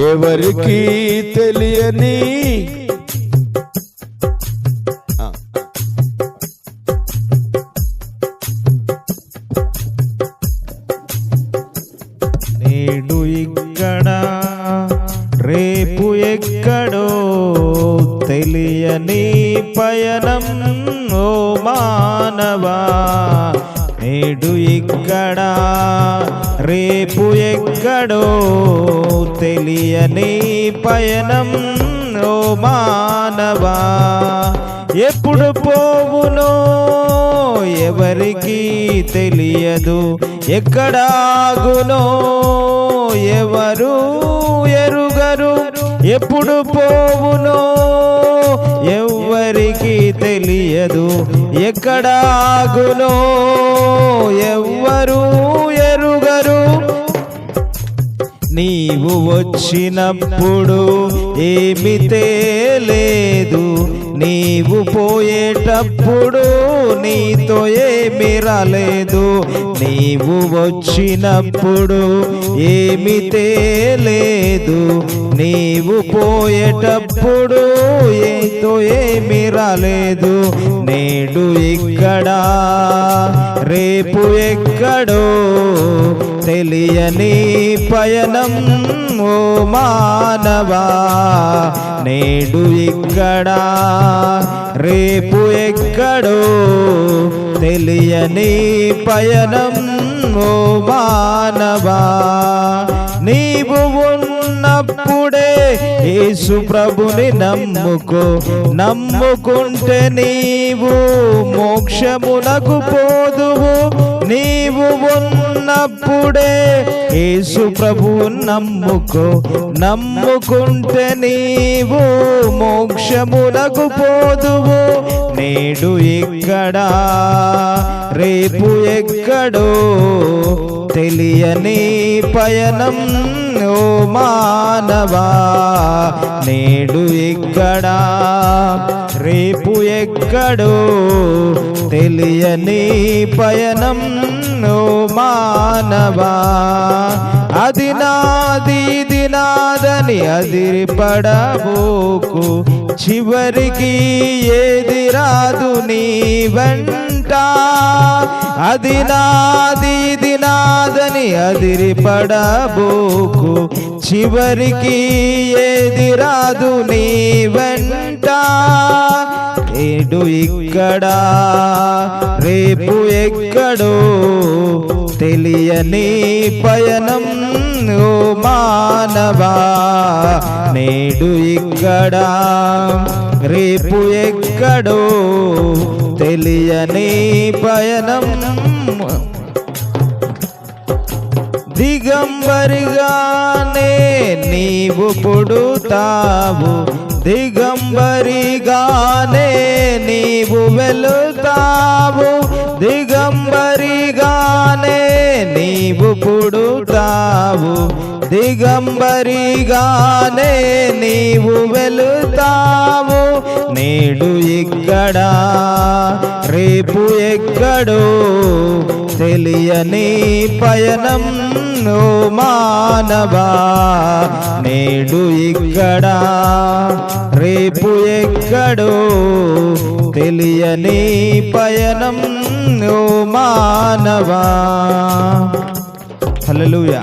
ఎవరికి తెలియని నేడు ఇక్కడ రేపు ఎక్కడో తెలియని పయనం ఓ మానవా నేడు ఎక్కడా? రేపు ఎక్కడో? తెలియని పయనం ఓ మానవా? ఎప్పుడు పోవునో? ఎవరికి తెలియదు. ఎక్కడాగునో? ఎవరు ఎరుగరు? ఎప్పుడు పోవునో? ఎవరికి తెలియదు. ఎక్కడాగునో ఎవ్వరు ఎరుగరు. నీవు వచ్చినప్పుడు ఏమి తేలేదు. నీవు పోయేటప్పుడు నీతో ఏమి రాలేదు. నీవు వచ్చినప్పుడు ఏమి తేలేదు. నీవు పోయేటప్పుడు ఏతో ఏమీ రాలేదు. నేడు ఇక్కడా రేపు ఎక్కడో తెలియని పయనం ఓ మానవా నేడు ఇక్కడా రేపు ఎక్కడో తెలియని పయనం ఓ మానవా నీవు ఉన్నప్పుడు యేసు ప్రభుని నమ్ముకో నమ్ముకుంటే నీవు మోక్షమునకు పోదువు. నీవు ఉన్నప్పుడే యేసు ప్రభు నమ్ముకో నమ్ముకుంటే నీవు మోక్షమునకు పోదువు. నేడు ఇక్కడ రేపు ఎక్కడో తెలియని పయనం ఓ మానవా నేడు ఇక్కడ రేపు ఎక్కడో? తెలియని పయనం ఓ మానవా అది నాది ఇది నాదని అదిరిపడబోకు. చివరికి ఏది రాదు నీ వెంట. అది నాది ఇది నాదని అదిరిపడబోకు. చివరికి ఏది రాదు నీ వెంట. నేడు ఇక్కడా. రేపు ఎక్కడో తెలియని పయనం ఓ మానవా నేడు ఇక్కడా. రేపు ఎక్కడో తెలియని పయనం దిగంబరిగానే నీవు పొడుతావు. దిగంబరిగానే నీవు వెళుతావు. దిగంబరిగానే నీవు పుడుతావు. దిగంబరిగానే నీవు వెళుతావు. నేడు ఇక్కడ రేపు ఎక్కడో? తెలియని పయనం ఓ మానవా? నేడు ఇక్కడ రేపు ఎక్కడో తెలియని పయనం ఓ మానవా. హల్లెలూయా.